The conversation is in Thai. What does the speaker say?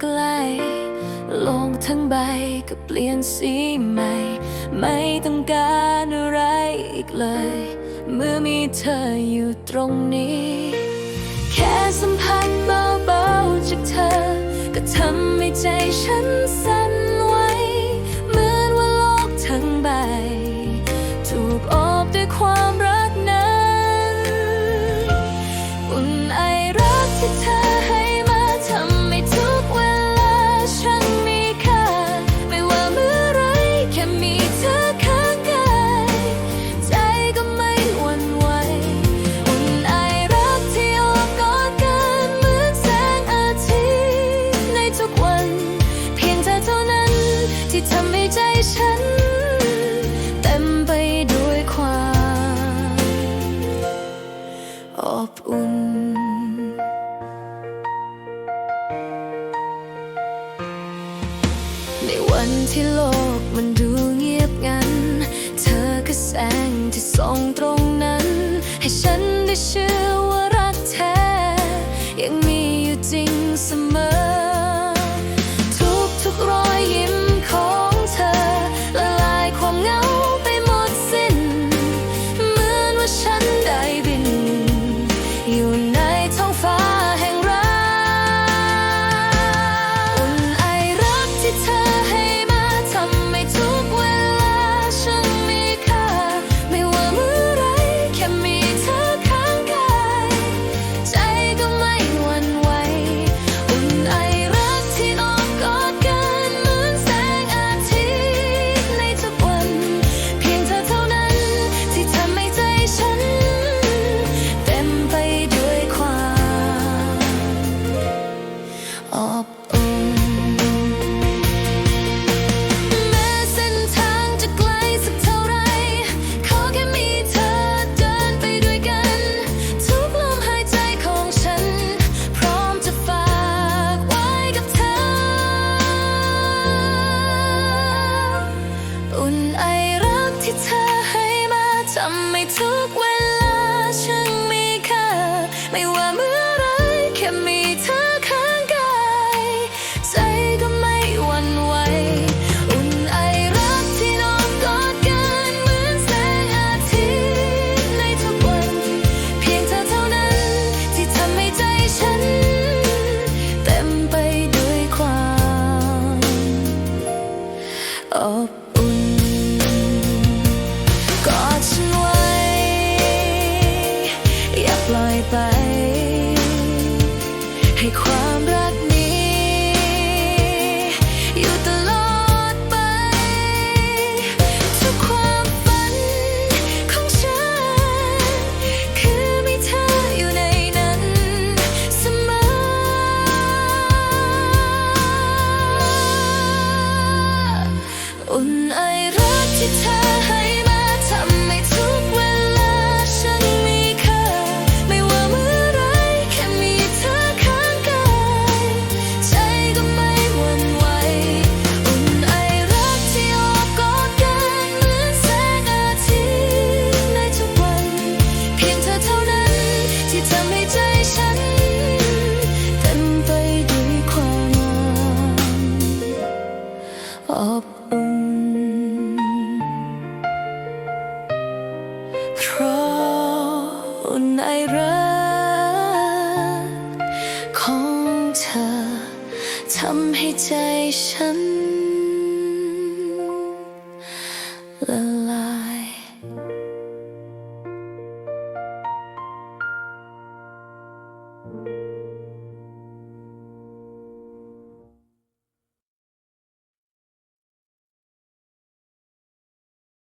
ใกล้โลกทั้งใบก็เปลี่ยนสีใหม่ ไม่ต้องการอะไรอีกเลย เมื่อมีเธออยู่ตรงนี้ แค่สัมผัสเบาๆจากเธอ ก็ทำให้ใจฉันสัน อบอุ่น ในวันที่โลกมันดูเงียบงัน เธอก็แสงที่ส่องตรงนั้น ให้ฉันได้เชื่อว่า ที่เธอให้มาทำให้ทุกวัน goodbye อบอุ่นเพราะในรักของเธอทำให้ใจฉันละ